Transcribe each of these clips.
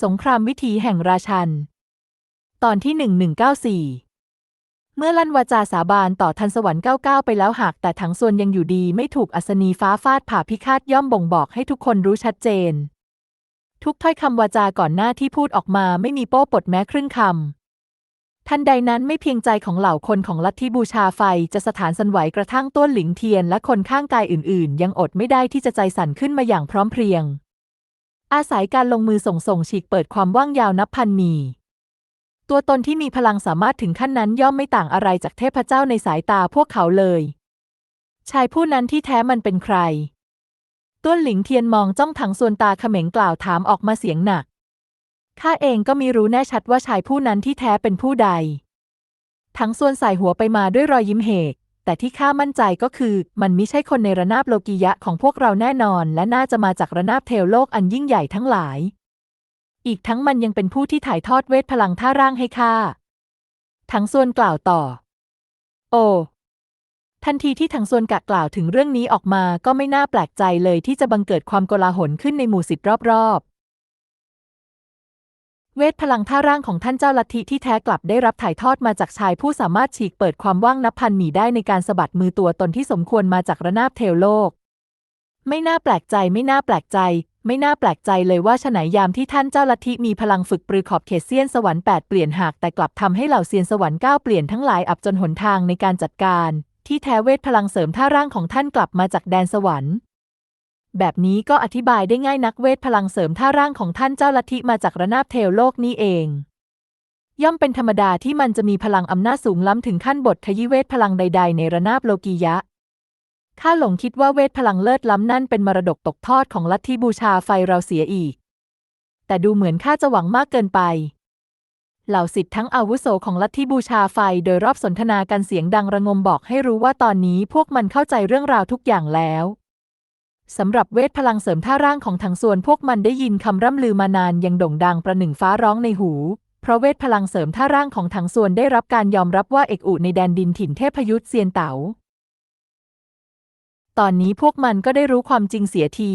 สงครามวิถีแห่งราชัน ตอนที่ 1194 เมื่อลั่นวาจาสาบานต่อทันสวรรค์ก้าวๆไปแล้วหาก แต่ถังส่วนยังอยู่ดีไม่ถูกอัศนีฟ้าฟาดผ่าพิฆาตย่อมบ่งบอกให้ทุกคนรู้ชัดเจน ทุกถ้อยคำวาจาก่อนหน้าที่พูดออกมาไม่มีโป้ปดแม้ครึ่งคำทันใดนั้นไม่เพียงใจของเหล่าคนของลัทธิบูชาไฟจะสถานสันไหวกระทั่งต้วนหลิงเทียนและคนข้างกายอื่นๆ ยังอดไม่ได้ที่จะใจสั่นขึ้นมาอย่างพร้อมเพรียง อาศัยการลงมือส่งส่งฉีกเปิดความว่างยาวนับพันมีตัวตนที่มีพลังสามารถถึงขั้นนั้นย่อมไม่ต่างอะไรจากเทพเจ้าในสายตาพวกเขาเลย ชายผู้นั้นที่แท้มันเป็นใคร ต้วนหลิงเทียนมองจ้องถังส่วนตาเขม็งกล่าวถามออกมาเสียงหนัก ข้าเองก็มีรู้แน่ชัดว่าชายผู้นั้นที่แท้เป็นผู้ใดทั้งส่วนใส่หัวไปมาด้วยรอยยิ้มเหก แต่ที่ข้ามั่นใจก็คือ มันไมิใช่คนในระนาบโลกิยะของพวกเราแน่นอน และน่าจะมาจากระนาบเทวโลกอันยิ่งใหญ่ทั้งหลาย อีกทั้งมันยังเป็นผู้ที่ถ่ายทอดเวทพลังท่าร่างให้ข้าทั้งส่วนกล่าวต่อ โอทันทีที่ทั้งส่วนกะกล่าวถึงเรื่องนี้ออกมาก็ไม่น่าแปลกใจเลยที่จะบังเกิดความโกลาหลขึ้นในหมู่สิทธิ์รอบ เวทพลังท่าร่างของท่านเจ้าลัทธิที่แท้กลับได้รับถ่ายทอดมาจากชายผู้สามารถฉีกเปิดความว่างนับพันหมีได้ในการสะบัดมือตัวตนที่สมควรมาจากระนาบเทวโลก ไม่น่าแปลกใจไม่น่าแปลกใจ ไม่น่าแปลกใจเลยว่าฉไหนยามที่ท่านเจ้าลัทธิมีพลังฝึกปรือขอบเขตเซียนสวรรค์แปดเปลี่ยนหากแต่กลับทำให้เหล่าเซียนสวรรค์ก้าเปลี่ยนทั้งหลายอับจนหนทางในการจัดการ ที่แท้เวทพลังเสริมท่าร่างของท่านกลับมาจากแดนสวรรค์ แบบนี้ก็อธิบายได้ง่ายนักเวทพลังเสริมท่าร่างของท่านเจ้าลัทธิมาจากระนาบเทวโลกนี่เอง ย่อมเป็นธรรมดาที่มันจะมีพลังอำนาจสูงล้ำถึงขั้นบทขยี้เวทพลังใด ๆ ในระนาบโลกียะข้าหลงคิดว่าเวทพลังเลิศล้ำนั่นเป็นมรดกตกทอดของลัทธิบูชาไฟเราเสียอีก แต่ดูเหมือนข้าจะหวังมากเกินไป เหล่าสิทธิ์ทั้งอาวุโสของลัทธิบูชาไฟโดยรอบสนทนากันเสียงดังระงมบอกให้รู้ว่าตอนนี้พวกมันเข้าใจเรื่องราวทุกอย่างแล้ว สำหรับเวทพลังเสริมท่าร่างของทั้งส่วนพวกมันได้ยินคำร่ำลือมานานยังโด่งดังประหนึ่งฟ้าร้องในหู เพราะเวทพลังเสริมท่าร่างของทั้งส่วนได้รับการยอมรับว่าเอกอุในแดนดินถิ่นเทพยุทธเซียนเต๋า ตอนนี้พวกมันก็ได้รู้ความจริงเสียที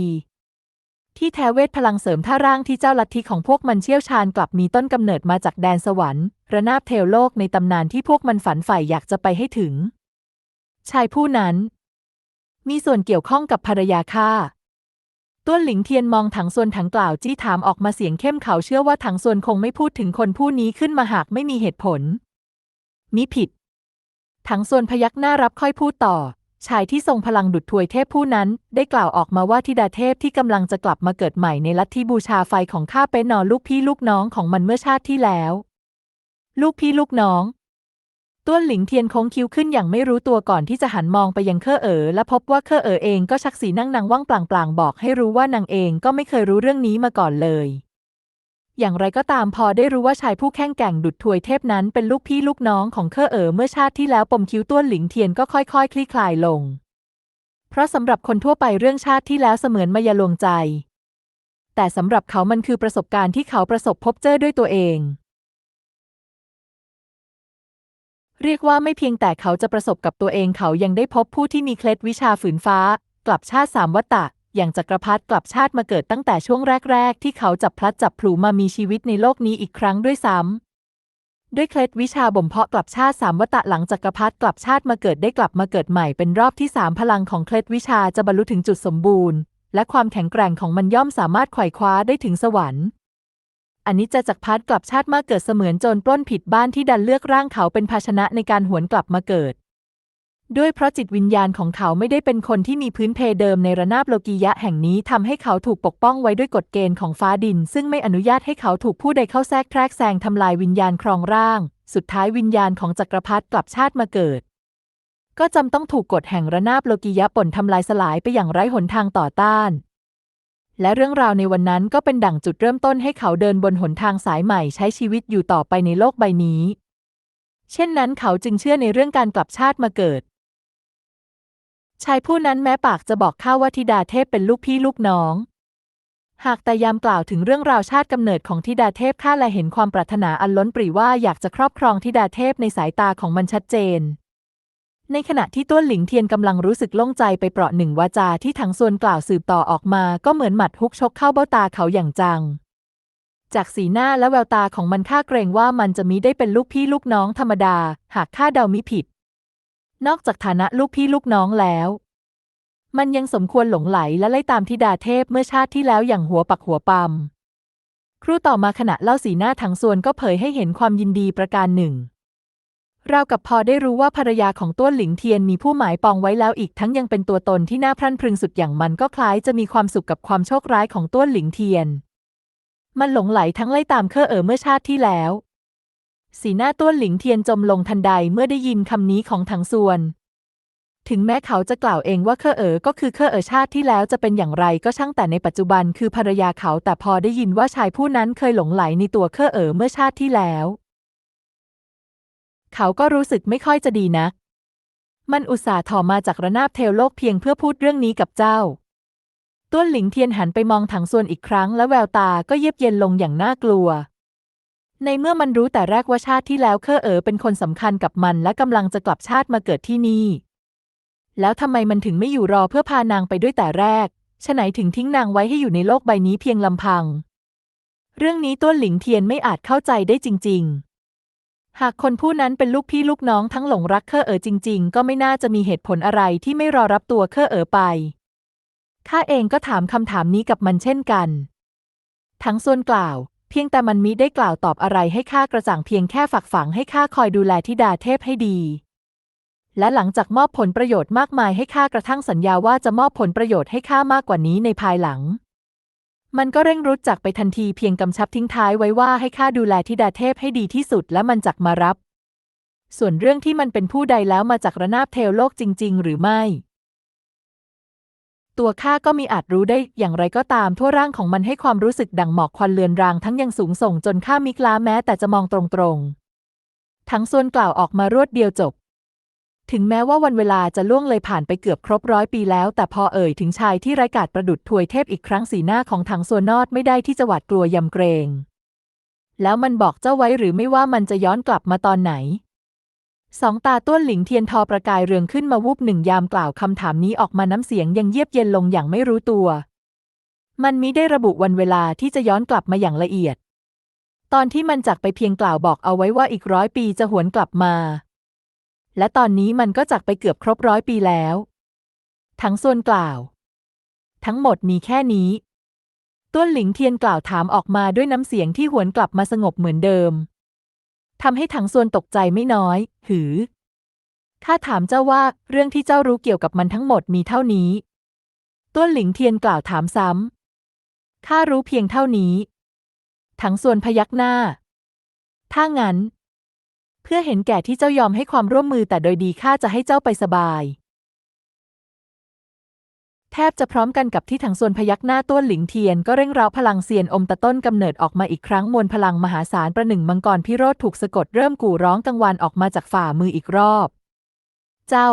ที่แท้เวทพลังเสริมท่าร่างที่เจ้าลัทธิของพวกมันเชี่ยวชาญกลับมีต้นกำเนิดมาจากแดนสวรรค์ ระนาบเทวโลกในตำนานที่พวกมันฝันใฝ่อยากจะไปให้ถึงชายผู้นั้น มีส่วนเกี่ยวข้องกับภรรยาข้าต้วนหลิงเทียนมองถังส่วนถังกล่าวจี้ถามออกมาเสียงเข้มเขาเชื่อว่าถังส่วนคงไม่พูดถึงคนผู้นี้ขึ้นมาหากไม่มีเหตุผล มิผิด ถังส่วนพยักหน้ารับค่อยพูดต่อ ชายที่ทรงพลังดุจถวยเทพผู้นั้น ได้กล่าวออกมาว่าธิดาเทพที่กำลังจะกลับมาเกิดใหม่ในลัทธิบูชาไฟของข้าเป็นนอลูกพี่ลูกน้องของมันเมื่อชาติที่แล้ว ลูกพี่ลูกน้อง ต้วนหลิงเทียนโค้งคิ้วขึ้นอย่างไม่รู้ตัวก่อนที่จะหันมองไปยังเคอเอ๋อและพบว่าเคอเอ๋อเองก็ชักสีนั่งนางว่างปลางๆบอกให้รู้ว่านางเองก็ไม่เคยรู้เรื่องนี้มาก่อนเลย อย่างไรก็ตามพอได้รู้ว่าชายผู้แข็งแก่งดุจถวยเทพนั้นเป็นลูกพี่ลูกน้องของเคอเอ๋อเมื่อชาติที่แล้วปมคิ้วต้วนหลิงเทียนก็ค่อยๆคลี่คลายลง เพราะสำหรับคนทั่วไปเรื่องชาติที่แล้วเสมือนมายาลวงใจ แต่สำหรับเขามันคือประสบการณ์ที่เขาประสบพบเจอด้วยตัวเอง เรียกว่าไม่เพียงแต่เขาจะประสบกับตัวเองเขายังได้พบผู้ที่มีเคล็ดวิชาฝืนฟ้า กลับชาติสามวัตตะ อย่างจักรพรรดิกลับชาติมาเกิดตั้งแต่ช่วงแรก ๆ ที่เขาจับพลัดจับผลูมามีชีวิตในโลกนี้อีกครั้งด้วยซ้ำด้วยเคล็ดวิชาบ่มเพาะกลับชาติสามวัตตะหลังจักรพรรดิกลับชาติมาเกิดได้กลับมาเกิดใหม่เป็นรอบที่สามพลังของเคล็ดวิชาจะบรรลุถึงจุดสมบูรณ์ และความแข็งแกร่งของมันย่อมสามารถไขว่คว้าได้ถึงสวรรค์ อันนี้จะจักรพรรดกลับชาติมาเกิดเสมือนโจรปล้นผิดบ้านที่ดันเลือกร่างเขาเป็นภาชนะในการหวนกลับมาเกิด ด้วยเพราะจิตวิญญาณของเขาไม่ได้เป็นคนที่มีพื้นเพเดิมในระนาบโลกียะแห่งนี้ทำให้เขาถูกปกป้องไว้ด้วยกฎเกณฑ์ของฟ้าดิน ซึ่งไม่อนุญาตให้เขาถูกผู้ใดเข้าแทรกแทรกแซงทำลายวิญญาณครองร่าง สุดท้ายวิญญาณของจักรพรรดิกลับชาติมาเกิด ก็จำต้องถูกกฎแห่งระนาบโลกียะป่นทำลายสลายไปอย่างไร้หนทางต่อต้าน และเรื่องราวในวันนั้นก็เป็นดั่งจุดเริ่มต้นให้เขาเดินบนหนทางสายใหม่ใช้ชีวิตอยู่ต่อไปในโลกใบนี้ เช่นนั้นเขาจึงเชื่อในเรื่องการกลับชาติมาเกิด ชายผู้นั้นแม้ปากจะบอกข้าว่าธิดาเทพเป็นลูกพี่ลูกน้อง หากแต่ยามกล่าวถึงเรื่องราวชาติกำเนิดของธิดาเทพข้าและเห็นความปรารถนาอันล้นปรีว่าอยากจะครอบครองธิดาเทพในสายตาของมันชัดเจน ในขณะที่ต้วนหลิงเทียนกำลังรู้สึกโล่งใจไปเปราะหนึ่งวาจาที่ทั้งส่วนกล่าวสืบต่อออกมาก็เหมือนหมัดฮุกชกเข้าเบ้าตาเขาอย่างจัง จากสีหน้าและแววตาของมันข้าเกรงว่ามันจะมิได้เป็นลูกพี่ลูกน้องธรรมดา หากข้าเดามิผิด นอกจากฐานะลูกพี่ลูกน้องแล้ว มันยังสมควรหลงไหลและไล่ตามธิดาเทพเมื่อชาติที่แล้วอย่างหัวปักหัวปั๊มครู่ต่อมาขณะเล่าสีหน้าถังส่วนก็เผยให้เห็นความยินดีประการหนึ่ง ราวกับพอได้รู้ว่าภรรยาของต้วนหลิงเทียนมีผู้หมายปองไว้แล้วอีกทั้งยังเป็นตัวตนที่น่าพรั่นพรึงสุดอย่างมันก็คล้ายจะมีความสุขกับความโชคร้ายของต้วนหลิงเทียน มันหลงไหลทั้งไล่ตามเคอเอ๋อเมื่อชาติที่แล้ว สีหน้าต้วนหลิงเทียนจมลงทันใดเมื่อได้ยินคำนี้ของถังส่วน ถึงแม้เขาจะกล่าวเองว่าเคอเอ๋อก็คือเคอเอ๋อชาติที่แล้วจะเป็นอย่างไรก็ช่างแต่ในปัจจุบันคือภรรยาเขาแต่พอได้ยินว่าชายผู้นั้นเคยหลงไหลในตัวเคอเอ๋อเมื่อชาติที่แล้ว เขาก็รู้สึกไม่ค่อยจะดีนัก มันอุตส่าห์ถอมาจากระนาบเทวโลกเพียงเพื่อพูดเรื่องนี้กับเจ้า ต้วนหลิงเทียนหันไปมองถังส่วนอีกครั้งและแววตาก็เย็บเย็นลงอย่างน่ากลัว ในเมื่อมันรู้แต่แรกว่าชาติที่แล้วเคอเอ๋อเป็นคนสำคัญกับมันและกำลังจะกลับชาติมาเกิดที่นี่ แล้วทำไมมันถึงไม่อยู่รอเพื่อพานางไปด้วยแต่แรกฉะไหนถึงทิ้งนางไว้ให้อยู่ในโลกใบนี้เพียงลำพัง เรื่องนี้ต้วนหลิงเทียนไม่อาจเข้าใจได้จริง ๆ หากคนผู้นั้นเป็นลูกพี่ลูกน้องทั้งหลงรักเคอเอ๋อจริง ๆ ก็ไม่น่าจะมีเหตุผลอะไรที่ไม่รอรับตัวเคอเอ๋อไป ข้าเองก็ถามคำถามนี้กับมันเช่นกัน ทั้งส่วนกล่าว เพียงแต่มันมิได้กล่าวตอบอะไรให้ข้ากระจ่างเพียงแค่ฝักฝังให้ข้าคอยดูแลทิดาเทพให้ดี และหลังจากมอบผลประโยชน์มากมายให้ข้ากระทั่งสัญญาว่าจะมอบผลประโยชน์ให้ข้ามากกว่านี้ในภายหลัง มันก็เร่งรุดจากไปทันทีเพียงกำชับทิ้งท้ายไว้ว่าให้ข้าดูแลทิดาเทพให้ดีที่สุดและมันจักมารับ ส่วนเรื่องที่มันเป็นผู้ใดแล้วมาจากระนาบเทวโลกจริง ๆ หรือไม่ ตัวข้าก็มีอาจรู้ได้อย่างไรก็ตามทั่วร่างของมันให้ความรู้สึกดังหมอกควันเลือนรางทั้งยังสูงส่งจนข้ามิกล้าแม้แต่จะมองตรงๆ ทั้งส่วนกล่าวออกมารวดเดียวจบ ถึงแม้ว่าวันเวลาจะล่วงเลยผ่านไปเกือบครบร้อยปีแล้ว แต่พอเอ่ยถึงชายที่ไร้กาจประดุดถวยเทพอีกครั้งสีหน้าของถังส่วนนอดไม่ได้ที่จะหวาดกลัวยำเกรง แล้วมันบอกเจ้าไว้หรือไม่ว่ามันจะย้อนกลับมาตอนไหน สองตาต้วนหลิงเทียนทอประกายเรืองขึ้นมาวูบหนึ่งยามกล่าวคำถามนี้ออกมาน้ำเสียงยังเยียบเย็นลงอย่างไม่รู้ตัว มันมิได้ระบุวันเวลาที่จะย้อนกลับมาอย่างละเอียด ตอนที่มันจากไปเพียงกล่าวบอกเอาไว้ว่าอีกร้อยปีจะหวนกลับมา และตอนนี้มันก็จากไปเกือบครบร้อยปีแล้ว ทั้งส่วนกล่าว ทั้งหมดมีแค่นี้ ต้วนหลิงเทียนกล่าวถามออกมาด้วยน้ำเสียงที่หวนกลับมาสงบเหมือนเดิมทำให้ถังส่วนตกใจไม่น้อย หือ ข้าถามเจ้าว่าเรื่องที่เจ้ารู้เกี่ยวกับมันทั้งหมดมีเท่านี้ ต้วนหลิงเทียนกล่าวถามซ้ำข้ารู้เพียงเท่านี้ ถังส่วนพยักหน้า ถ้างั้น เพื่อเห็นแก่ที่เจ้ายอมให้ความร่วมมือแต่โดยดีข้าจะให้เจ้าไปสบาย แทบจะพร้อมกันกับที่ถังส่วนพยักหน้าต้วนหลิงเทียนก็เร่งเร้าพลังเซียนอมตะต้นกำเนิดออกมาอีกครั้งมวลพลังมหาศาลประหนึ่งมังกรพิโรธถูกสะกดเริ่มกู่ร้องกังวานออกมาจากฝ่ามืออีกรอบ เจ้า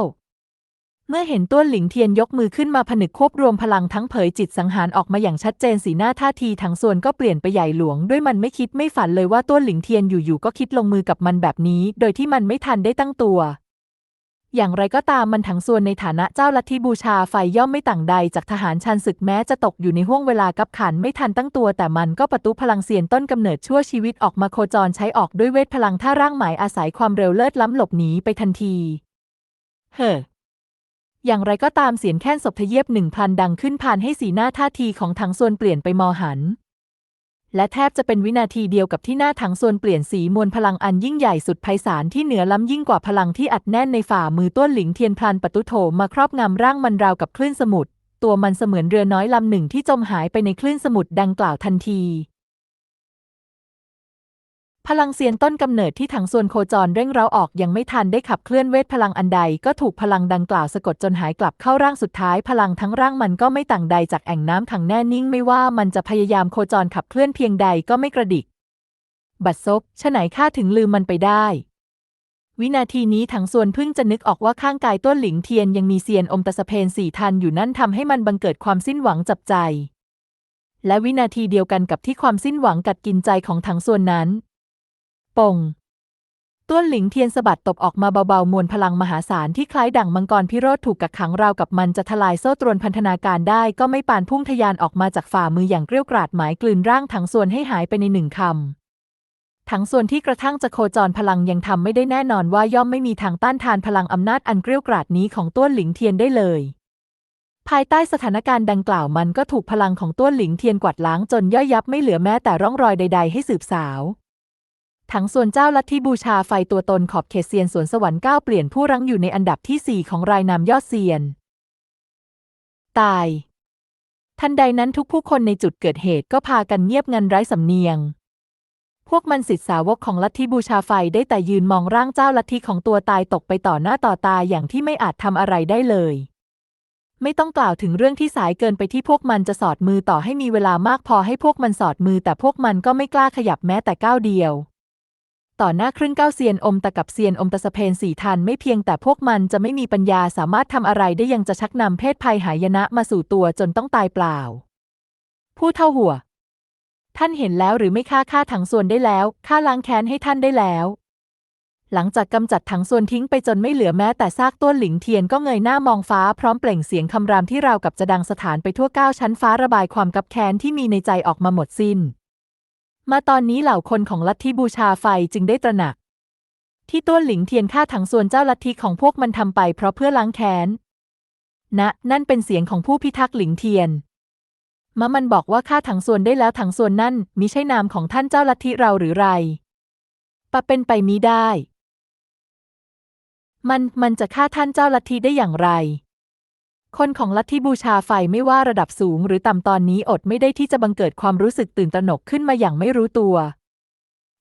เมื่อเห็นต้วนหลิงเทียนยกมือขึ้นมาผนึกควบรวมพลังทั้งเผยจิตสังหารออกมาอย่างชัดเจนสีหน้าท่าทีทั้งส่วนก็เปลี่ยนไปใหญ่หลวง ด้วยมันไม่คิดไม่ฝันเลยว่าต้วนหลิงเทียนอยู่ๆก็คิดลงมือกับมันแบบนี้ โดยที่มันไม่ทันได้ตั้งตัว อย่างไรก็ตามมันถังส่วนในฐานะเจ้าลัทธิบูชาไฟย่อมไม่ต่างใดจากทหารชันศึกแม้จะตกอยู่ในห่วงเวลากับขันไม่ทันตั้งตัว แต่มันก็ประตูพลังเสียนต้นกำเนิดชั่วชีวิตออกมาโคจรใช้ออกด้วยเวทพลังท่าร่างหมายอาศัยความเร็วเลิศล้ำหลบหนีไปทันที เฮ้อ อย่างไรก็ตามเสียงแค่นศพทะเยียบหนึ่งพลันดังขึ้นผ่านให้สีหน้าท่าทีของถังส่วนเปลี่ยนไปมอหัน และแทบจะเป็นวินาทีเดียวกับที่หน้าถังส่วนเปลี่ยนสีมวลพลังอันยิ่งใหญ่สุดไพศาลที่เหนือล้ำยิ่งกว่าพลังที่อัดแน่นในฝ่ามือต้วนหลิงเทียนพลันประตุโถมมาครอบงำร่างมันราวกับคลื่นสมุทรตัวมันเสมือนเรือน้อยลำหนึ่งที่จมหายไปในคลื่นสมุทรดังกล่าวทันที พลังเซียนต้นกำเนิดที่ถังส่วนโคจรเร่งเร้าออกยังไม่ทันได้ขับเคลื่อนเวทพลังอันใด ก็ถูกพลังดังกล่าวสะกดจนหายกลับเข้าร่างสุดท้ายพลังทั้งร่างมันก็ไม่ต่างใดจากแอ่งน้ำขังแน่นิ่งไม่ว่ามันจะพยายามโคจรขับเคลื่อนเพียงใดก็ไม่กระดิก บัดซบฉะไหนข้าถึงลืมมันไปได้ วินาทีนี้ถังส่วนเพิ่งจะนึกออกว่าข้างกายต้นหลิงเทียนยังมีเซียนอมตะสะเพนสี่ทันอยู่นั่นทำให้มันบังเกิดความสิ้นหวังจับใจ และวินาทีเดียวกันกับที่ความสิ้นหวังกัดกินใจของถังส่วนนั้น ปงต้วนหลิงเทียนสะบัดตบออกมาเบาๆ มวลพลังมหาศาลที่คล้ายดั่งมังกรพิโรธถูกกักขังราวกับมันจะทลายโซ่ตรวนพันธนาการได้ก็ไม่ปานพุ่งทะยานออกมาจากฝ่ามืออย่างเกรี้ยวกราดหมายกลืนร่างถังส่วนให้หายไปในหนึ่งคำทั้งส่วนที่กระทั่งจะโคจรพลังยังทำไม่ได้แน่นอนว่าย่อมไม่มีทางต้านทานพลังอำนาจอันเกรี้ยวกราดนี้ของต้วนหลิงเทียนได้เลย ภายใต้สถานการณ์ดังกล่าวมันก็ถูกพลังของต้วนหลิงเทียนกวาดล้างจนย่อยยับไม่เหลือแม้แต่ร่องรอยใด ๆ ให้สืบสาว ทั้งส่วนเจ้าลัทธิบูชาไฟตัวตนขอบเขตเซียนสวนสวรรค์ก้าวเปลี่ยนผู้รั้งอยู่ในอันดับที่สี่ของรายนามยอดเซียน ตาย ทันใดนั้นทุกผู้คนในจุดเกิดเหตุก็พากันเงียบงันไร้สำเนียง พวกมันสิทธิสาวกของลัทธิบูชาไฟได้แต่ยืนมองร่างเจ้าลัทธิของตัวตายตกไปต่อหน้าต่อตาอย่างที่ไม่อาจทำอะไรได้เลยไม่ต้องกล่าวถึงเรื่องที่สายเกินไปที่พวกมันจะสอดมือต่อให้มีเวลามากพอให้พวกมันสอดมือแต่พวกมันก็ไม่กล้าขยับแม้แต่ก้าวเดียว ต่อหน้าครึ่งเก้าเซียนอมตะกับเซียนอมตะสะเพนสี่ทันไม่เพียงแต่พวกมันจะไม่มีปัญญาสามารถทำอะไรได้ยังจะชักนำเพศภัยหายนะมาสู่ตัวจนต้องตายเปล่า ผู้เท่าหัว ท่านเห็นแล้วหรือไม่ฆ่าฆ่าถังส่วนได้แล้วฆ่าล้างแค้นให้ท่านได้แล้ว หลังจากกำจัดถังส่วนทิ้งไปจนไม่เหลือแม้แต่ซากต้นหลิงเทียนก็เงยหน้ามองฟ้าพร้อมเปล่งเสียงคำรามที่ราวกับจะดังสถานไปทั่วเก้าชั้นฟ้าระบายความกับแค้นที่มีในใจออกมาหมดสิน้น มาตอนนี้เหล่าคนของลัทธิบูชาไฟจึงได้ตระหนัก ที่ต้นหลิงเทียนฆ่าถังส่วนเจ้าลัทธิของพวกมันทำไปเพราะเพื่อล้างแค้นนะ นั่นเป็นเสียงของผู้พิทักษ์หลิงเทียนมะมันบอกว่าฆ่าถังส่วนได้แล้วถังส่วนนั่นมิใช่นามของท่านเจ้าลัทธิเราหรือไรปะเป็นไปมิได้ มันมันจะฆ่าท่านเจ้าลัทธิได้อย่างไร คนของลัทธิบูชาไฟไม่ว่าระดับสูงหรือต่ำตอนนี้อดไม่ได้ที่จะบังเกิดความรู้สึกตื่นตระหนกขึ้นมาอย่างไม่รู้ตัว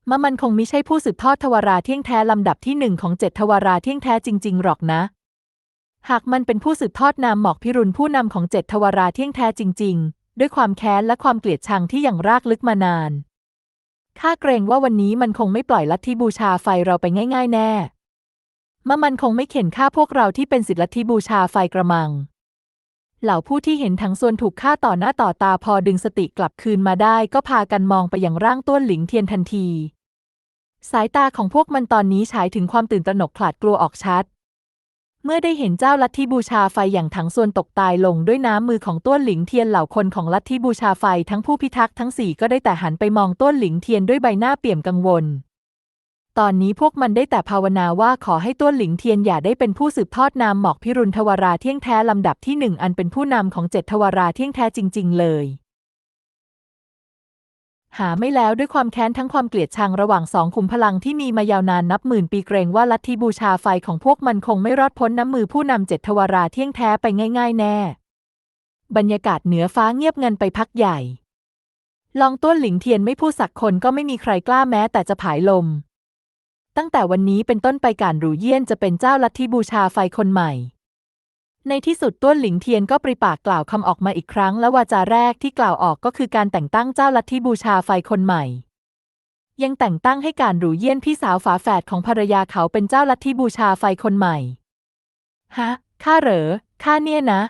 มะมันคงมิใช่ผู้สืบทอดทวาราเที่ยงแท้ลำดับที่หนึ่งของเจ็ดทวาราเที่ยงแท้จริง ๆ หรอกนะ หากมันเป็นผู้สืบทอดนามหมอกพิรุณผู้นำของเจ็ดทวาราเที่ยงแท้จริง ๆ ด้วยความแค้นและความเกลียดชังที่อย่างรากลึกมานานข้าเกรงว่าวันนี้มันคงไม่ปล่อยลัทธิบูชาไฟเราไปง่าย ๆ แน่มะมันคงไม่เข็นฆ่าพวกเราที่เป็นศิษย์ลัทธิบูชาไฟกระมัง เหล่าผู้ที่เห็นทั้งส่วนถูกฆ่าต่อหน้าต่อตาพอดึงสติกลับคืนมาได้ก็พากันมองไปยังร่างต้วนหลิงเทียนทันที สายตาของพวกมันตอนนี้ฉายถึงความตื่นตระหนกขลาดกลัวออกชัด เมื่อได้เห็นเจ้าลัทธิบูชาไฟอย่างถังส่วนตกตายลงด้วยน้ำมือของต้วนหลิงเทียนเหล่าคนของลัทธิบูชาไฟทั้งผู้พิทักษ์ทั้งสี่ก็ได้แต่หันไปมองต้วนหลิงเทียนด้วยใบหน้าเปี่ยมกังวล ตอนนี้พวกมันได้แต่ภาวนาว่าขอให้ต้วนหลิงเทียนอย่าได้เป็นผู้สืบทอดนามหมอกพิรุณทวาราเที่ยงแท้ลำดับที่หนึ่งอันเป็นผู้นำของเจ็ดทวาราเที่ยงแท้จริง ๆ เลย หาไม่แล้วด้วยความแค้นทั้งความเกลียดชังระหว่างสองขุมพลังที่มีมายาวนานนับหมื่นปีเกรงว่าลัทธิบูชาไฟของพวกมันคงไม่รอดพ้นน้ำมือผู้นำเจ็ดทวาราเที่ยงแท้ไปง่าย ๆ แน่ บรรยากาศเหนือฟ้าเงียบงันไปพักใหญ่ ลองต้วนหลิงเทียนไม่พูดสักคนก็ไม่มีใครกล้าแม้แต่จะผายลม ตั้งแต่วันนี้เป็นต้นไปการหรูเยี่ยนจะเป็นเจ้าลัทธิบูชาไฟคนใหม่ ในที่สุดต้วนหลิงเทียนก็ปริปากกล่าวคำออกมาอีกครั้ง และวาจาแรกที่กล่าวออกก็คือการแต่งตั้งเจ้าลัทธิบูชาไฟคนใหม่ ยังแต่งตั้งให้การหรูเยี่ยนพี่สาวฝาแฝดของภรรยาเขาเป็นเจ้าลัทธิบูชาไฟคนใหม่ ฮะข้าเหรอข้าเนี่ยนะ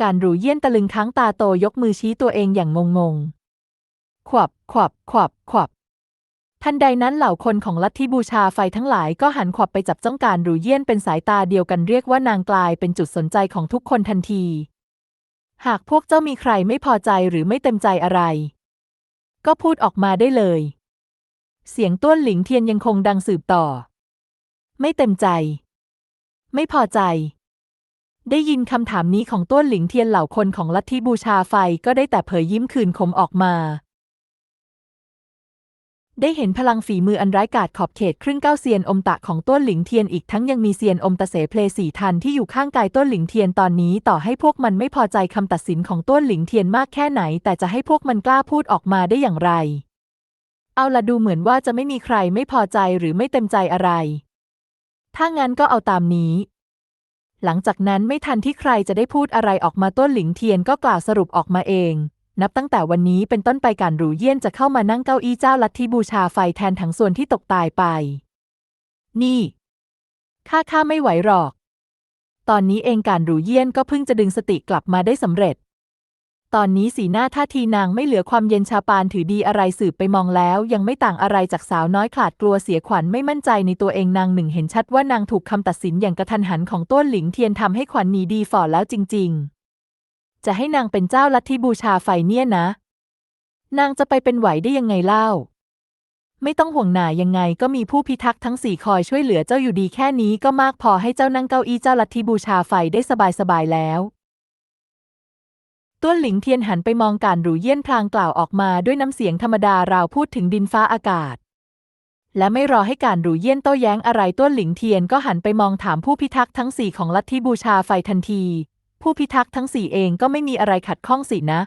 การหรูเยี่ยนตะลึงค้างตาโตยกมือชี้ตัวเองอย่างงงๆขวับขวับขวับขวับ ทันใดนั้นเหล่าคนของลัทธิบูชาไฟทั้งหลายก็หันขวับไปจับจ้องการหรูเยี่ยนเป็นสายตาเดียวกันเรียกว่านางกลายเป็นจุดสนใจของทุกคนทันที หากพวกเจ้ามีใครไม่พอใจหรือไม่เต็มใจอะไร ก็พูดออกมาได้เลย เสียงต้วนหลิงเทียนยังคงดังสืบต่อ ไม่เต็มใจ ไม่พอใจ ได้ยินคำถามนี้ของต้วนหลิงเทียนเหล่าคนของลัทธิบูชาไฟก็ได้แต่เผยยิ้มคืนคมออกมา ได้เห็นพลังฝีมืออันร้ายกาจขอบเขตครึ่งเก้าเซียนอมตะของต้นหลิงเทียนอีกทั้งยังมีเซียนอมตะเสเพลสี่ทันที่อยู่ข้างกายต้นหลิงเทียนตอนนี้ต่อให้พวกมันไม่พอใจคำตัดสินของต้นหลิงเทียนมากแค่ไหน แต่จะให้พวกมันกล้าพูดออกมาได้อย่างไร เอาละดูเหมือนว่าจะไม่มีใครไม่พอใจหรือไม่เต็มใจอะไร ถ้างั้นก็เอาตามนี้ หลังจากนั้นไม่ทันที่ใครจะได้พูดอะไรออกมาต้นหลิงเทียนก็กล่าวสรุปออกมาเอง นับตั้งแต่วันนี้เป็นต้นไปการหรูเยี่ยนจะเข้ามานั่งเก้าอี้เจ้าลัทธิบูชาไฟแทนทั้งส่วนที่ตกตายไป นี่ ข้าข้าไม่ไหวหรอก ตอนนี้เองการหรูเยี่ยนก็เพิ่งจะดึงสติกลับมาได้สำเร็จ ตอนนี้สีหน้าท่าทีนางไม่เหลือความเย็นชาปานถือดีอะไรสืบไปมองแล้ว ยังไม่ต่างอะไรจากสาวน้อยขาดกลัวเสียขวัญไม่มั่นใจในตัวเองนางหนึ่งเห็นชัดว่านางถูกคำตัดสินอย่างกระทันหันของต้นหลิงเทียนทำให้ขวัญหนีดีฝ่อแล้วจริง ๆ จะให้นางเป็นเจ้าลัทธิบูชาไฟเนี่ยนะ นางจะไปเป็นไหวได้ยังไงเล่า ไม่ต้องห่วงหนายังไงก็มีผู้พิทักษ์ทั้งสี่คอยช่วยเหลือเจ้าอยู่ดีแค่นี้ก็มากพอให้เจ้านั่งเก้าอี้เจ้าลัทธิบูชาไฟได้สบายๆแล้วต้วนหลิงเทียนหันไปมองการหรูเยี่ยนพลางกล่าวออกมาด้วยน้ำเสียงธรรมดาราวพูดถึงดินฟ้าอากาศ และไม่รอให้การหรูเยี่ยนโต้แย้งอะไรต้วนหลิงเทียนก็หันไปมองถามผู้พิทักษ์ทั้งสี่ของลัทธิบูชาไฟทันที ผู้พิทักษ์ทั้งสี่เองก็ไม่มีอะไรขัดข้องสินะ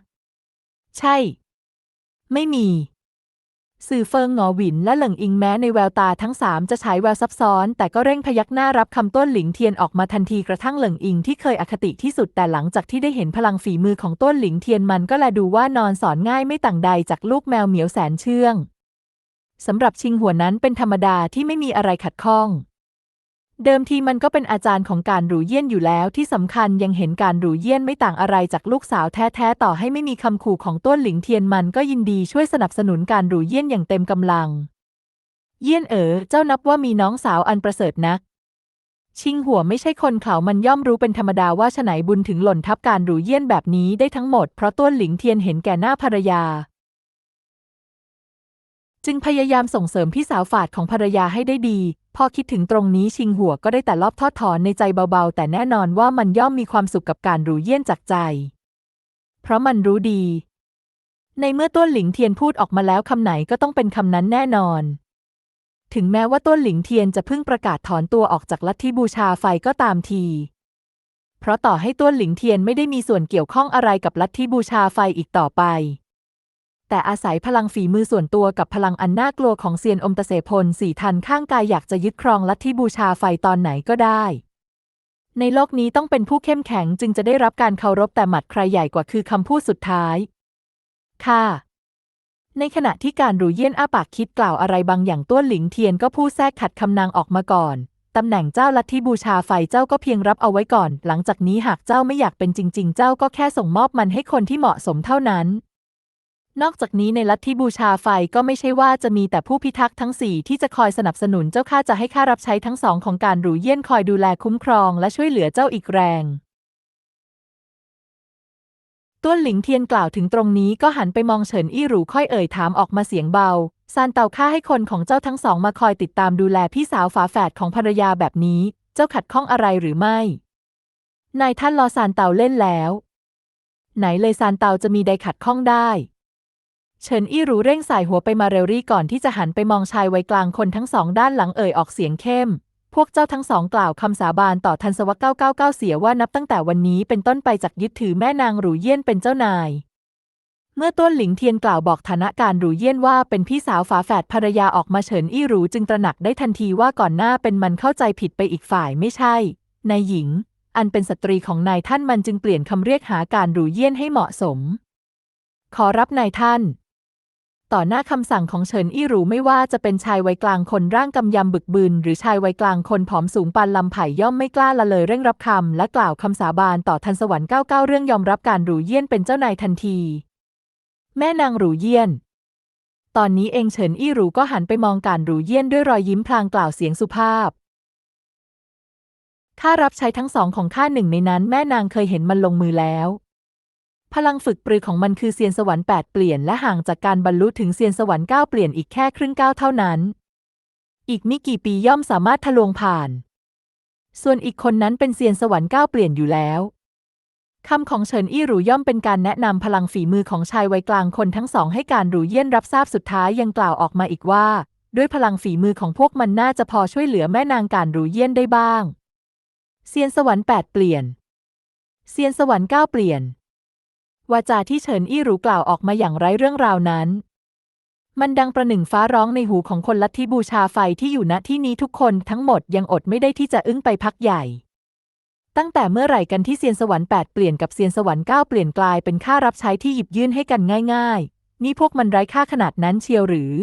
ใช่ ไม่มี สื่อเฟิงหงอหวินและเหลิงอิงแม้ในแววตาทั้งสามจะฉายแววซับซ้อน แต่ก็เร่งพยักหน้ารับคำต้นหลิงเทียนออกมาทันทีกระทั่งเหลิงอิงที่เคยอคติที่สุดแต่หลังจากที่ได้เห็นพลังฝีมือของต้นหลิงเทียนมันก็แลดูว่านอนสอนง่ายไม่ต่างใดจากลูกแมวเหมียวแสนเชื่องสำหรับชิงหัวนั้นเป็นธรรมดาที่ไม่มีอะไรขัดข้อง เดิมทีมันก็เป็นอาจารย์ของการหรูเยี่ยนอยู่แล้วที่สำคัญยังเห็นการหรูเยี่ยนไม่ต่างอะไรจากลูกสาวแท้ๆต่อให้ไม่มีคำขู่ของต้นหลิงเทียนมันก็ยินดีช่วยสนับสนุนการหรูเยี่ยนอย่างเต็มกำลัง เยี่ยนเอ๋อเจ้านับว่ามีน้องสาวอันประเสริฐนัก ชิงหัวไม่ใช่คนเขามันย่อมรู้เป็นธรรมดาว่าฉไหนบุญถึงหล่นทับการหรูเยี่ยนแบบนี้ได้ทั้งหมดเพราะต้นหลิงเทียนเห็นแก่หน้าภรรยา จึงพยายามส่งเสริมพี่สาวฝาดของภรรยาให้ได้ดี พอคิดถึงตรงนี้ชิงหัวก็ได้แต่รอบทอดถอนในใจเบาๆ แต่แน่นอนว่ามันย่อมมีความสุขกับการหรูเยี่ยนจากใจ เพราะมันรู้ดี ในเมื่อต้นหลิงเทียนพูดออกมาแล้วคำไหนก็ต้องเป็นคำนั้นแน่นอน ถึงแม้ว่าต้นหลิงเทียนจะเพิ่งประกาศถอนตัวออกจากลัทธิบูชาไฟก็ตามที เพราะต่อให้ต้นหลิงเทียนไม่ได้มีส่วนเกี่ยวข้องอะไรกับลัทธิบูชาไฟอีกต่อไป แต่อาศัยพลังฝีมือส่วนตัวกับพลังอันน่ากลัวของเซียนอมตะเสพลสี่ทันข้างกายอยากจะยึดครองลัทธิบูชาไฟตอนไหนก็ได้ ในโลกนี้ต้องเป็นผู้เข้มแข็งจึงจะได้รับการเคารพแต่หมัดใครใหญ่กว่าคือคำพูดสุดท้าย ค่ะ ในขณะที่การหรูเยี่ยนอ้าปากคิดกล่าวอะไรบางอย่างต้วนหลิงเทียนก็พูดแทรกขัดคำนางออกมาก่อนตำแหน่งเจ้าลัทธิบูชาไฟเจ้าก็เพียงรับเอาไว้ก่อน หลังจากนี้หากเจ้าไม่อยากเป็นจริง ๆ เจ้าก็แค่ส่งมอบมันให้คนที่เหมาะสมเท่านั้น นอกจากนี้ในลัทธิบูชาไฟก็ไม่ใช่ว่าจะมีแต่ผู้พิทักษ์ทั้งสี่ที่จะคอยสนับสนุนเจ้าข้าจะให้ข้ารับใช้ทั้งสองของการหรูเยี่ยนคอยดูแลคุ้มครองและช่วยเหลือเจ้าอีกแรง ต้วนหลิงเทียนกล่าวถึงตรงนี้ก็หันไปมองเฉินอี้หรูค่อยเอ่ยถามออกมาเสียงเบาซานเตาข้าให้คนของเจ้าทั้งสองมาคอยติดตามดูแลพี่สาวฝาแฝดของภรรยาแบบนี้ เจ้าขัดข้องอะไรหรือไม่ นายท่านรอซานเตาเล่นแล้ว ไหนเลยซานเตาจะมีใดขัดข้องได้ เฉินอี้รูเร่งสายหัวไปมาเร็วรี่ก่อนที่จะหันไปมองชายวัยกลางคนทั้งสองด้านหลังเอ่ยออกเสียงเข้ม พวกเจ้าทั้งสองกล่าวคำสาบานต่อทันสวะ999 เสียว่านับตั้งแต่วันนี้เป็นต้นไปจากยึดถือแม่นางหรูเยี่ยนเป็นเจ้านาย เมื่อต้นหลิงเทียนกล่าวบอกฐานะการหรูเยี่ยนว่าเป็นพี่สาวฝาแฝดภรรยาออกมาเฉินอี้รูจึงตระหนักได้ทันทีว่าก่อนหน้าเป็นมันเข้าใจผิดไปอีกฝ่ายไม่ใช่ นายหญิง อันเป็นสตรีของนายท่านมันจึงเปลี่ยนคำเรียกหาการหรูเยี่ยนให้เหมาะสม ขอรับนายท่าน ต่อหน้าคำสั่งของเฉินอี้หรูไม่ว่าจะเป็นชายวัยกลางคนร่างกำยำบึกบืน หรือชายวัยกลางคนผอมสูงปานลำไผ่ย่อมไม่กล้าละเลยเร่งรับคำและกล่าวคำสาบานต่อทันสวรรค์99เรื่องยอมรับการหรูเยี่ยนเป็นเจ้านายทันที แม่นางหรูเยี่ยน ตอนนี้เองเฉินอี้หรูก็หันไปมองการหรูเยี่ยนด้วยรอยยิ้มพลางกล่าวเสียงสุภาพข้ารับใช้ทั้งสองของข้าหนึ่งในนั้นแม่นางเคยเห็นมันลงมือแล้ว พลังฝึกปรือของมันคือเซียนสวรรค์แปดเปลี่ยนและห่างจากการบรรลุถึงเซียนสวรรค์เก้าเปลี่ยนอีกแค่ครึ่งก้าวเท่านั้น อีกไม่กี่ปีย่อมสามารถทะลวงผ่าน ส่วนอีกคนนั้นเป็นเซียนสวรรค์เก้าเปลี่ยนอยู่แล้วคำของเฉินอี้หรูย่อมเป็นการแนะนำพลังฝีมือของชายวัยกลางคนทั้งสองให้การหรูเยี่ยนรับทราบสุดท้ายยังกล่าวออกมาอีกว่า ด้วยพลังฝีมือของพวกมันน่าจะพอช่วยเหลือแม่นางการหรูเยี่ยนได้บ้าง เซียนสวรรค์แปดเปลี่ยน เซียนสวรรค์เก้าเปลี่ยน วาจาที่เฉินอี้หรูกล่าวออกมาอย่างไร้เรื่องราวนั้น มันดังประหนึ่งฟ้าร้องในหูของคนลัทธิบูชาไฟที่อยู่ณที่นี้ทุกคนทั้งหมดยังอดไม่ได้ที่จะอึ้งไปพักใหญ่ ตั้งแต่เมื่อไหร่กันที่เซียนสวรรค์แปดเปลี่ยนกับเซียนสวรรค์เก้าเปลี่ยนกลายเป็นค่ารับใช้ที่หยิบยื่นให้กันง่าย ๆ นี่พวกมันไร้ค่าขนาดนั้นเชียวหรือ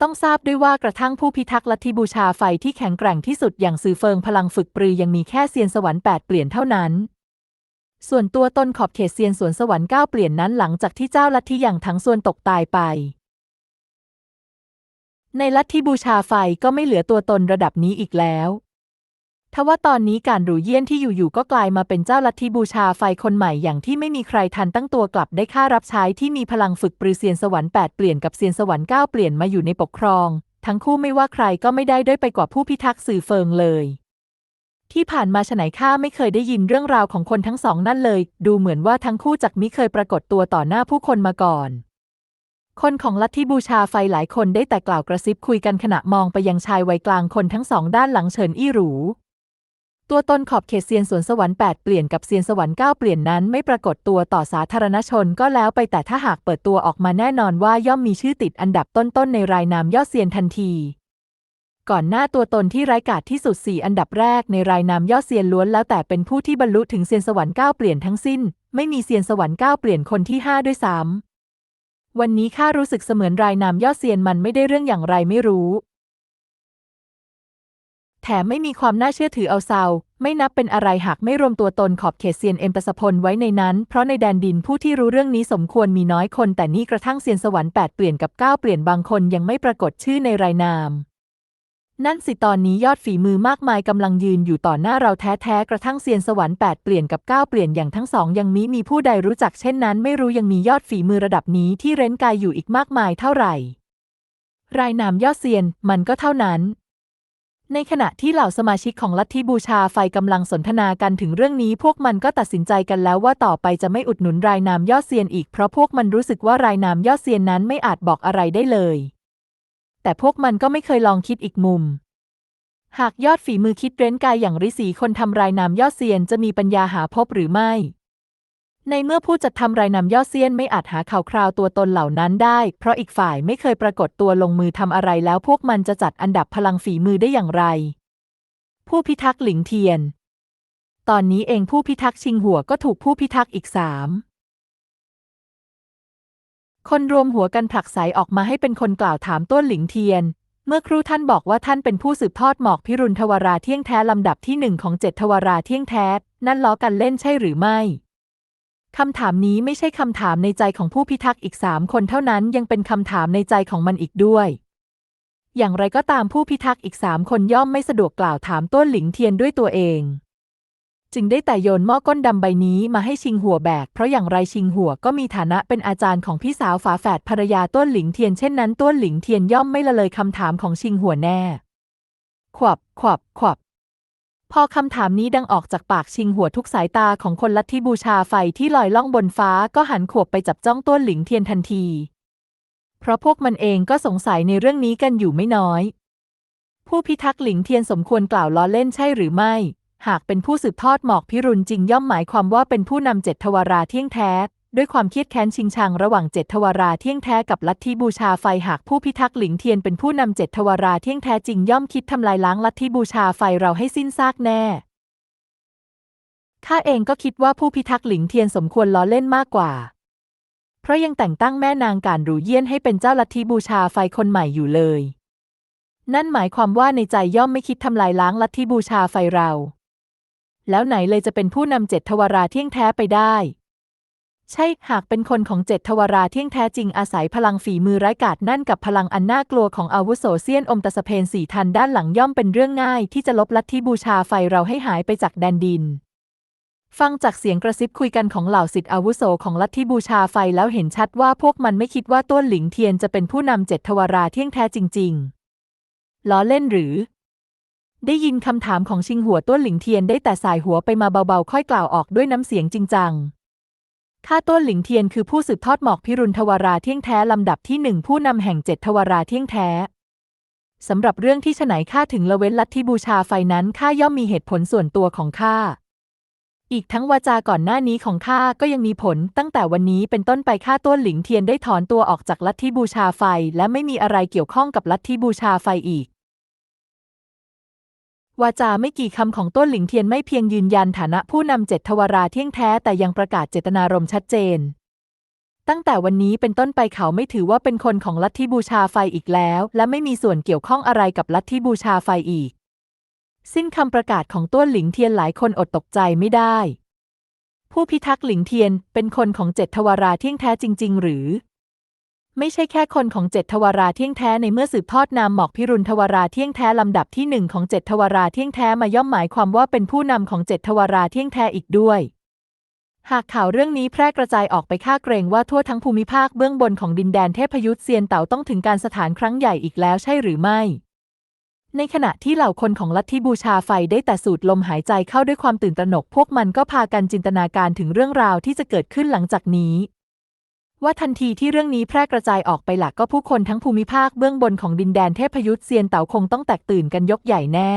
ต้องทราบด้วยว่ากระทั่งผู้พิทักษ์ลัทธิบูชาไฟที่แข็งแกร่งที่สุดอย่างซือเฟิงพลังฝึกปรือยังมีแค่เซียนสวรรค์แปดเปลี่ยนเท่านั้น ส่วนตัวตนขอบเขตเซียนสวนสวรรค์ก้าวเปลี่ยนนั้นหลังจากที่เจ้าลัทธิอย่างทั้งส่วนตกตายไป ในลัทธิบูชาไฟก็ไม่เหลือตัวตนระดับนี้อีกแล้วทว่าตอนนี้การหรูเยี่ยนที่อยู่ๆก็กลายมาเป็นเจ้าลัทธิบูชาไฟคนใหม่อย่างที่ไม่มีใครทันตั้งตัวกลับได้ค่ารับใช้ที่มีพลังฝึกปรือเซียนสวรรค์แปดเปลี่ยนกับเซียนสวรรค์เก้าเปลี่ยนมาอยู่ในปกครอง ทั้งคู่ไม่ว่าใครก็ไม่ได้ด้อยไปกว่าผู้พิทักษ์สื่อเฟิงเลย ที่ผ่านมาฉไหนข้าไม่เคยได้ยินเรื่องราวของคนทั้งสองนั่นเลย ดูเหมือนว่าทั้งคู่จักมิเคยปรากฏตัวต่อหน้าผู้คนมาก่อน คนของลัทธิบูชาไฟหลายคนได้แต่กล่าวกระซิบคุยกันขณะมองไปยังชายวัยกลางคนทั้งสองด้านหลังเฉินอี้หรู ตัวตนขอบเขตเซียนสวนสวรรค์8เปลี่ยนกับเซียนสวรรค์9เปลี่ยนนั้นไม่ปรากฏตัวต่อสาธารณชนก็แล้วไปแต่ถ้าหากเปิดตัวออกมาแน่นอนว่าย่อมมีชื่อติดอันดับต้นๆในรายนามยอดเซียนทันที ก่อนหน้าตัวตนที่ไร้กาจที่สุดสี่อันดับแรกในรายนามยอดเซียนล้วนแล้วแต่เป็นผู้ที่บรรลุถึงเซียนสวรรค์9เปลี่ยนทั้งสิ้น ไม่มีเซียนสวรรค์9เปลี่ยนคนที่ 5 ด้วยซ้ำวันนี้ข้ารู้สึกเสมือนรายนามยอดเซียนมันไม่ได้เรื่องอย่างไรไม่รู้แถมไม่มีความน่าเชื่อถือเอาเซาไม่นับเป็นอะไรหากไม่รวมตัวตนขอบเขตเซียนเอ็มตสพลไว้ในนั้น เพราะในแดนดินผู้ที่รู้เรื่องนี้สมควรมีน้อยคน แต่นี่กระทั่งเซียนสวรรค์แปดเปลี่ยนกับเก้าเปลี่ยนบางคนยังไม่ปรากฏชื่อในรายนาม นั่นสิตอนนี้ยอดฝีมือมากมายกำลังยืนอยู่ต่อหน้าเราแท้ๆกระทั่งเซียนสวรรค์แปดเปลี่ยนกับเก้าเปลี่ยนอย่างทั้งสองยังมิมีผู้ใดรู้จักเช่นนั้น ไม่รู้ยังมียอดฝีมือระดับนี้ที่เร้นกายอยู่อีกมากมายเท่าไหร่ รายนามยอดเซียนมันก็เท่านั้น ในขณะที่เหล่าสมาชิกของลัทธิบูชาไฟกำลังสนทนากันถึงเรื่องนี้ พวกมันก็ตัดสินใจกันแล้วว่าต่อไปจะไม่อุดหนุนรายนามยอดเซียนอีกเพราะพวกมันรู้สึกว่ารายนามยอดเซียนนั้นไม่อาจบอกอะไรได้เลย แต่พวกมันก็ไม่เคยลองคิดอีกมุม หากยอดฝีมือคิดเร้นกายอย่างริษีคนทำรายนามยอดเซียนจะมีปัญญาหาพบหรือไม่ ในเมื่อผู้จัดทำรายนามยอดเซียนไม่อาจหาข่าวคราวตัวตนเหล่านั้นได้ เพราะอีกฝ่ายไม่เคยปรากฏตัวลงมือทำอะไรแล้วพวกมันจะจัดอันดับพลังฝีมือได้อย่างไร ผู้พิทักษ์หลิงเทียน ตอนนี้เองผู้พิทักษ์ชิงหัวก็ถูกผู้พิทักษ์อีกสาม คนรวมหัวกันผลักไสออกมาให้เป็นคนกล่าวถามต้นหลิงเทียน เมื่อครูท่านบอกว่าท่านเป็นผู้สืบทอดหมอกพิรุณทวาราเที่ยงแท้ลำดับที่หนึ่งของเจ็ดทวาราเที่ยงแท้ นั่นล้อกันเล่นใช่หรือไม่คำถามนี้ไม่ใช่คำถามในใจของผู้พิทักษ์อีกสามคนเท่านั้นยังเป็นคำถามในใจของมันอีกด้วย อย่างไรก็ตามผู้พิทักษ์อีกสามคนย่อมไม่สะดวกกล่าวถามต้นหลิงเทียนด้วยตัวเอง จึงได้แต่โยนหม้อก้นดำใบนี้มาให้ชิงหัวแบก เพราะอย่างไรชิงหัวก็มีฐานะเป็นอาจารย์ของพี่สาวฝาแฝดภรรยาต้นหลิงเทียนเช่นนั้นต้นหลิงเทียนย่อมไม่ละเลยคำถามของชิงหัวแน่ ขวับ ขวับ ขวับ พอคำถามนี้ดังออกจากปากชิงหัวทุกสายตาของคนลัทธิบูชาไฟที่ลอยล่องบนฟ้าก็หันขวบไปจับจ้องต้นหลิงเทียนทันที เพราะพวกมันเองก็สงสัยในเรื่องนี้กันอยู่ไม่น้อย ผู้พิทักษ์หลิงเทียนสมควรกล่าวล้อเล่นใช่หรือไม่ หากเป็นผู้สืบทอดหมอกพิรุณจริงย่อมหมายความว่าเป็นผู้นำเจ็ดทวาราเที่ยงแท้ ด้วยความเครียดแค้นชิงชังระหว่างเจ็ดทวาราเที่ยงแท้กับลัทธิบูชาไฟหากผู้พิทักษ์หลิงเทียนเป็นผู้นำเจ็ดทวาราเที่ยงแท้จริงย่อมคิดทำลายล้างลัทธิบูชาไฟเราให้สิ้นซากแน่ข้าเองก็คิดว่าผู้พิทักษ์หลิงเทียนสมควรล้อเล่นมากกว่า เพราะยังแต่งตั้งแม่นางการหรูเยี่ยนให้เป็นเจ้าลัทธิบูชาไฟคนใหม่อยู่เลย นั่นหมายความว่าในใจย่อมไม่คิดทำลายล้างลัทธิบูชาไฟเรา แล้วไหนเลยจะเป็นผู้นำเจ็ดทวาราเที่ยงแท้ไปได้ ใช่ หากเป็นคนของเจ็ดทวาราเที่ยงแท้จริงอาศัยพลังฝีมือไร้กาจนั่นกับพลังอันน่ากลัวของอาวุโสเซียนอมตะสเพนสี่ทันด้านหลังย่อมเป็นเรื่องง่าย ที่จะลบลัทธิบูชาไฟเราให้หายไปจากแดนดิน ฟังจากเสียงกระซิบคุยกันของเหล่าสิทธิอาวุโสของลัทธิบูชาไฟแล้วเห็นชัดว่าพวกมันไม่คิดว่าต้นหลิงเทียนจะเป็นผู้นำเจ็ดทวาราเที่ยงแท้จริง ๆ ล้อเล่นหรือ ได้ยินคำถามของชิงหัวต้นหลิงเทียนได้แต่สายหัวไปมาเบาๆ ค่อยกล่าวออกด้วยน้ำเสียงจริงจังข้าต้นหลิงเทียนคือผู้สืบทอดหมอกพิรุณทวาราเที่ยงแท้ลำดับที่หนึ่งผู้นำแห่งเจ็ดทวาราเที่ยงแท้สำหรับเรื่องที่ฉไหนข้าถึงละเว้นลัทธิบูชาไฟนั้นข้าย่อมมีเหตุผลส่วนตัวของข้า อีกทั้งวาจาก่อนหน้านี้ของข้าก็ยังมีผล ตั้งแต่วันนี้เป็นต้นไปข้าต้นหลิงเทียนได้ถอนตัวออกจากลัทธิบูชาไฟ และไม่มีอะไรเกี่ยวข้องกับลัทธิบูชาไฟอีก วาจาไม่กี่คำของต้นหลิงเทียนไม่เพียงยืนยันฐานะผู้นำเจ็ดทวาราเที่ยงแท้แต่ยังประกาศเจตนารมณ์ชัดเจน ตั้งแต่วันนี้เป็นต้นไปเขาไม่ถือว่าเป็นคนของลัทธิบูชาไฟอีกแล้ว และไม่มีส่วนเกี่ยวข้องอะไรกับลัทธิบูชาไฟอีก สิ้นคำประกาศของต้นหลิงเทียนหลายคนอดตกใจไม่ได้ ผู้พิทักษ์หลิงเทียนเป็นคนของเจ็ดทวาราเที่ยงแท้จริง ๆ หรือ ไม่ใช่แค่คนของเจ็ดทวาราเที่ยงแท้ในเมื่อสืบทอดนามหมอกพิรุณทวาราเที่ยงแท้ลำดับที่หนึ่งของเจ็ดทวาราเที่ยงแท้มาย่อมหมายความว่าเป็นผู้นำของเจ็ดทวาราเที่ยงแท้อีกด้วย หากข่าวเรื่องนี้แพร่กระจายออกไปค่าเกรงว่าทั่วทั้งภูมิภาคเบื้องบนของดินแดนเทพยุทธเซียนเต่าต้องถึงการสถานครั้งใหญ่อีกแล้วใช่หรือไม่ ในขณะที่เหล่าคนของลัทธิบูชาไฟได้แต่สูดลมหายใจเข้าด้วยความตื่นตระหนก พวกมันก็พากันจินตนาการถึงเรื่องราวที่จะเกิดขึ้นหลังจากนี้ ว่าทันทีที่เรื่องนี้แพร่กระจายออกไปหลักก็ผู้คนทั้งภูมิภาคเบื้องบนของดินแดนเทพยุทธเซียนเต๋าคงต้องแตกตื่นกันยกใหญ่แน่